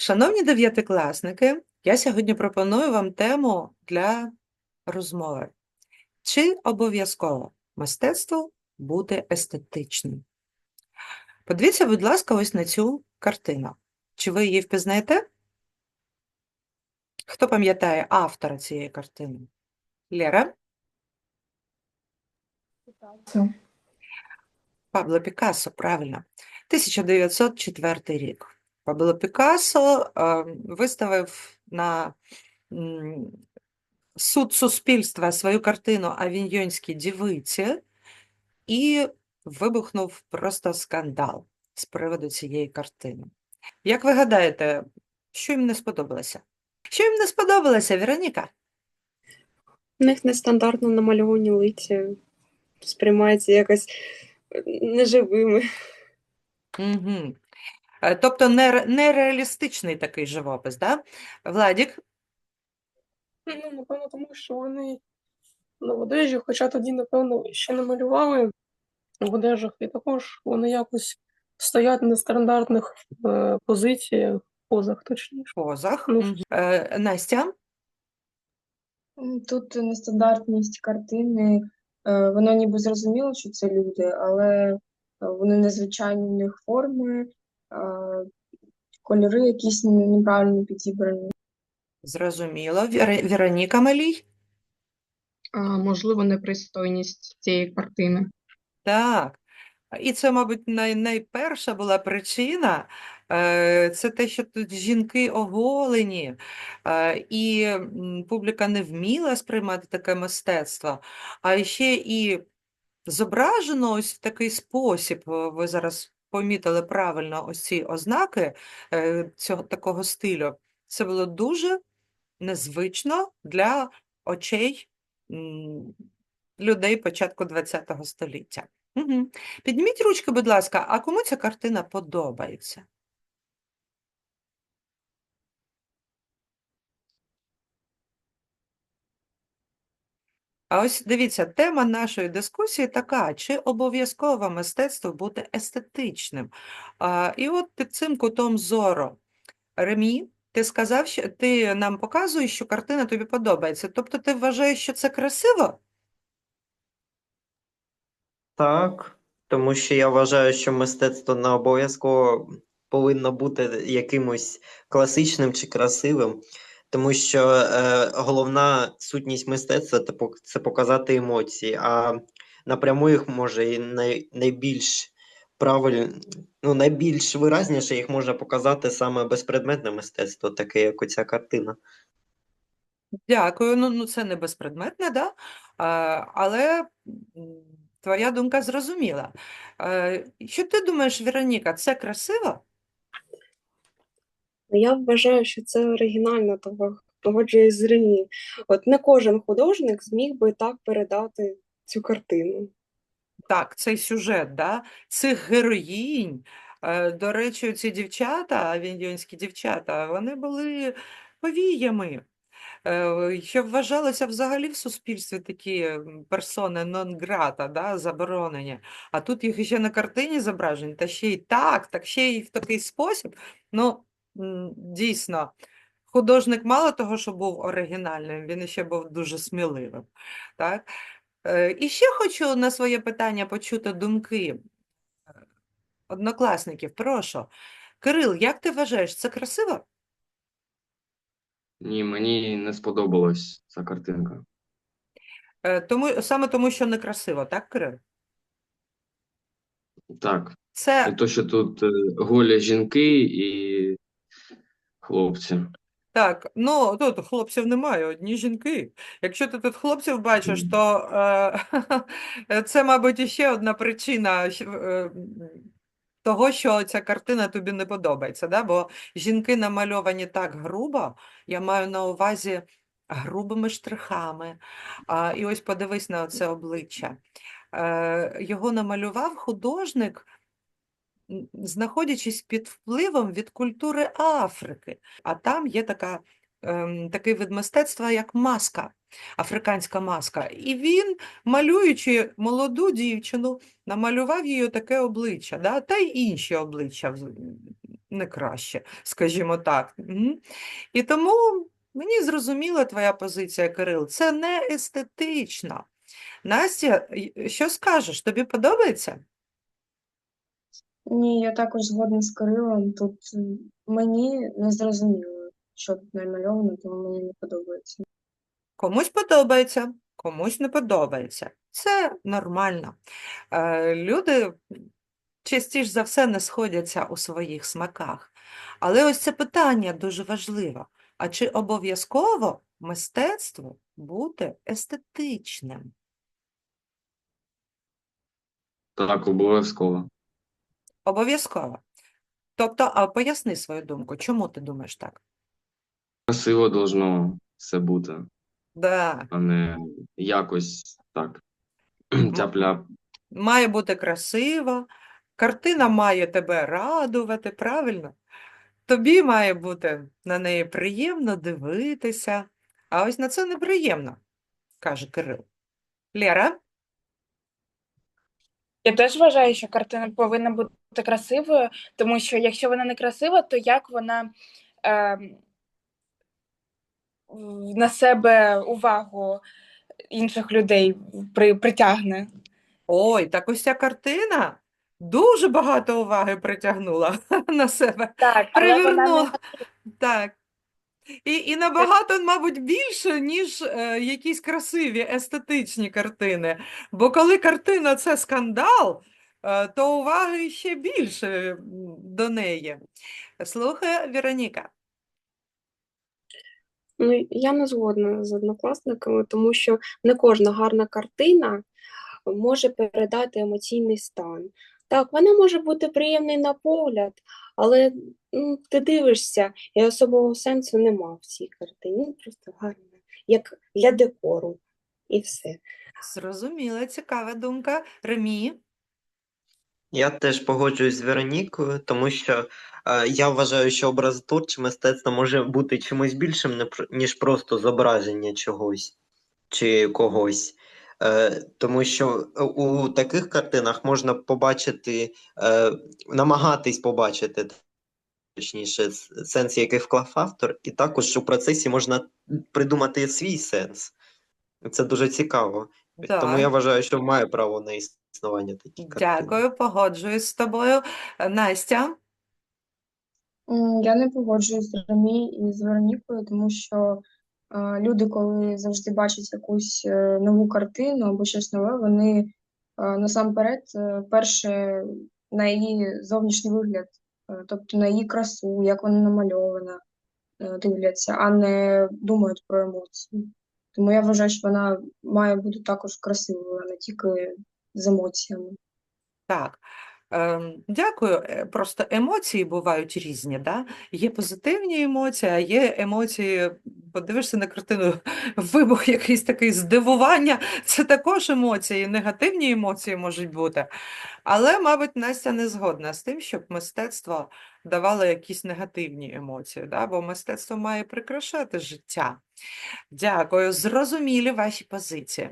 Шановні дев'ятикласники, я сьогодні пропоную вам тему для розмови. Чи обов'язково мистецтво бути естетичним? Подивіться, будь ласка, ось на цю картину. Чи ви її впізнаєте? Хто пам'ятає автора цієї картини? Лера? Пабло Пікассо, правильно. 1904 рік. Пабло Пікассо виставив на суд суспільства свою картину Авіньйонські дівиці і вибухнув просто скандал з приводу цієї картини. Як ви гадаєте, що їм не сподобалося? Що їм не сподобалося, Вероніка? У них нестандартно намальовані лиця сприймаються якось е, неживими. Угу. Тобто нере- нереалістичний такий живопис, да? Владік? Ну, напевно, тому що вони на одежі, хоча тоді, напевно, ще не малювали в одежах, і також вони якось стоять на стандартних е, позиціях, позах, точніше. позах. Ну. Е, Настя? Тут нестандартність картини, е, воно ніби зрозуміло, що це люди, але е, вони незвичайні в них форми, е, кольори якісь неправильно підібрані. Зрозуміло. Віра- Вероніка Малій? а, можливо, непристойність цієї картини. Так. І це, мабуть, най, найперша була причина. е, Це те, що тут жінки оголені, е, і м, публіка не вміла сприймати таке мистецтво, а ще і зображено ось в такий спосіб. е, Ви зараз помітили правильно ось ці ознаки е, цього такого стилю. Це було дуже незвично для очей людей початку ХХ століття. Угу. Підніміть ручки, будь ласка, а кому ця картина подобається? А ось дивіться, тема нашої дискусії така: чи обов'язково мистецтво бути естетичним? А, і от під цим кутом зору, Ремі, ти сказав, що ти нам показуєш, що картина тобі подобається. Тобто ти вважаєш, що це красиво? Так, тому що я вважаю, що мистецтво не обов'язково повинно бути якимось класичним чи красивим, тому що е, головна сутність мистецтва це показати емоції, а напряму їх може і най, найбільш правильно, ну, найбільш виразніше їх можна показати саме безпредметне мистецтво, таке як оця картина. Дякую. Ну, ну це не безпредметне, да? А, але твоя думка зрозуміла. Е, Що ти думаєш, Вероніка, це красиво? Я вважаю, що це оригінально, того погоджуюсь з Рені. От не кожен художник зміг би так передати цю картину. Так, цей сюжет, да? Цих героїнь. Е, До речі, ці дівчата, авіньйонські дівчата, вони були повіями. Е, Що вважалося взагалі в суспільстві такі персони нон-грата, да, заборонені. А тут їх ще на картині зображені, та ще й так, так ще й в такий спосіб. Ну, дійсно, художник мало того, що був оригінальним, він ще був дуже сміливим. Так? Е, І ще хочу на своє питання почути думки е, однокласників. Прошу. Кирил, як ти вважаєш, це красиво? Ні, мені не сподобалась ця картинка. Е, Тому, саме тому, що некрасиво, так, Кирил? Так, і то, що тут голі жінки і хлопці. так, ну тут хлопців немає, одні жінки. Якщо ти тут хлопців бачиш, то е, це, мабуть, іще одна причина е, того, що ця картина тобі не подобається. Да? Бо жінки намальовані так грубо, я маю на увазі грубими штрихами. А, і ось подивись на це обличчя. Е, його намалював художник, знаходячись під впливом від культури Африки. А там є така, ем, такий вид мистецтва, як маска, африканська маска. І він, малюючи молоду дівчину, намалював її таке обличчя, да? та й інші обличчя. не краще, скажімо так. І тому мені зрозуміла твоя позиція, Кирил. Це не естетично. Настя, що скажеш? Тобі подобається? Ні, я також згодна з Кирилом. Тут мені не зрозуміло, що тут намальовано, тому мені не подобається. Комусь подобається, комусь не подобається. Це нормально. Е, Люди частіше за все не сходяться у своїх смаках. Але ось це питання дуже важливе. А чи обов'язково мистецтво бути естетичним? Так, обов'язково. Обов'язково. Тобто, а поясни свою думку, чому ти думаєш так? Красиво должно все бути, Да. а не якось так. Тяп-ляп. Має бути красиво, картина має тебе радувати, правильно? Тобі має бути на неї приємно дивитися, а ось на це неприємно, каже Кирил. Лера? Я теж вважаю, що картина повинна бути красивою, тому що якщо вона не красива, то як вона е, на себе увагу інших людей при, притягне? Ой, так ось ця картина дуже багато уваги притягнула на себе. Так, але вона не Так. І, і набагато, мабуть, більше, ніж е, якісь красиві естетичні картини. Бо коли картина це скандал, то уваги ще більше до неї. Слухай, Вероніка. Ну, я не згодна з однокласниками, тому що не кожна гарна картина може передати емоційний стан. Так, вона може бути приємний на погляд, але ну, ти дивишся, і особого сенсу нема в цій картині. Просто гарна, як для декору, і все. Зрозуміла, цікава думка. Ремі. Я теж погоджуюсь з Веронікою, тому що е, я вважаю, що образотворче мистецтво може бути чимось більшим, ніж просто зображення чогось чи когось. Е, тому що у таких картинах можна побачити, е, намагатись побачити, точніше, сенс, який вклав автор, і також у процесі можна придумати свій сенс. Це дуже цікаво. Тому я вважаю, що має право на існування такі картини. Дякую, погоджуюсь з тобою. Е, Настя. М, Я не погоджуюсь з Ремі і з Веронікою, тому що е, люди, коли завжди бачать якусь е, нову картину або щось нове, вони е, насамперед е, перше на її зовнішній вигляд, е, тобто на її красу, як вона намальована, е, дивляться, а не думають про емоції. Тому я вважаю, що вона має бути також красивою, а не тільки з емоціями. Так, ем, дякую. Е, Просто емоції бувають різні, да? Є позитивні емоції, а є емоції, подивишся на картину, вибух якийсь такий здивування, це також емоції, негативні емоції можуть бути. Але, мабуть, Настя не згодна з тим, щоб мистецтво давало якісь негативні емоції, да? Бо мистецтво має прикрашати життя. Дякую, зрозумілі ваші позиції.